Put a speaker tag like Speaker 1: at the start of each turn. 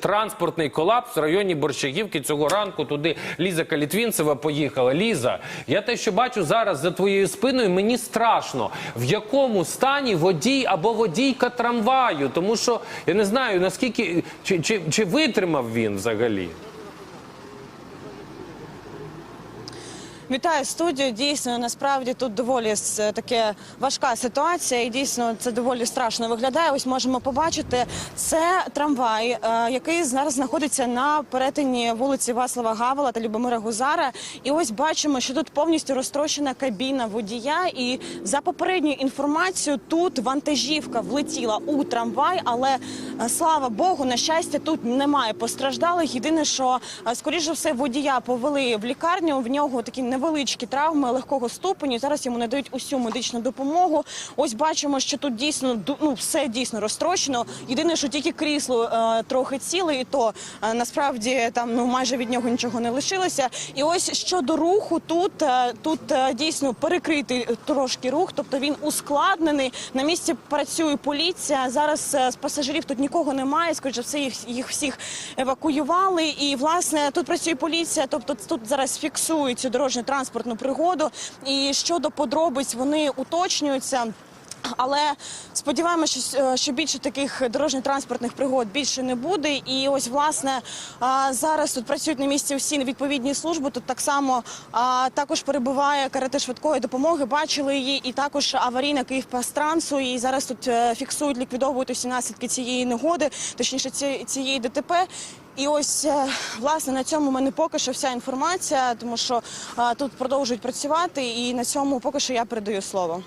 Speaker 1: Транспортний колапс в районі Борщагівки цього ранку туди Ліза Калітвінцева поїхала. Ліза, я те, що бачу зараз за твоєю спиною, мені страшно. В якому стані водій або водійка трамваю? Тому що я не знаю наскільки чи, чи, чи витримав він взагалі.
Speaker 2: Вітаю студію. Дійсно, насправді тут доволі таке важка ситуація, і дійсно це доволі страшно виглядає. Ось можемо побачити. Це трамвай, е, який зараз знаходиться на перетині вулиці Васлава Гавела та Любомира Гузара. І ось бачимо, що тут повністю розтрощена кабіна водія. І за попередньою інформацією, тут вантажівка влетіла у трамвай, але е, слава Богу, на щастя, тут немає постраждалих. Єдине, що е, скоріше все водія повели в лікарню. В нього такі невеличкі травми легкого ступеню. Зараз йому надають усю медичну допомогу. Ось бачимо, що тут дійсно ну, все дійсно розтрощено. Єдине, що тільки крісло е, трохи ціле, і то е, насправді там ну майже від нього нічого не лишилося. І ось щодо руху, тут, е, тут е, дійсно перекритий трошки рух, тобто він ускладнений. На місці працює поліція. Зараз е, з пасажирів тут нікого немає. Скоріше все, їх, їх всіх евакуювали. І власне тут працює поліція. Тобто тут зараз фіксують цю дорожньо транспортну пригоду. І щодо подробиць вони уточнюються. Але сподіваємося, що, е, більше таких дорожньо-транспортних пригод більше не буде. І ось власне зараз тут працюють на місці всі відповідні служби. Тут так само а, також перебуває карета швидкої допомоги. Бачили її, і також аварійна Київпастрансу. І зараз тут е, фіксують, ліквідовують усі наслідки цієї негоди, точніше ці- цієї ДТП. І ось е, власне на цьому в мене поки що вся інформація, тому що тут продовжують працювати, і на цьому поки що я передаю слово.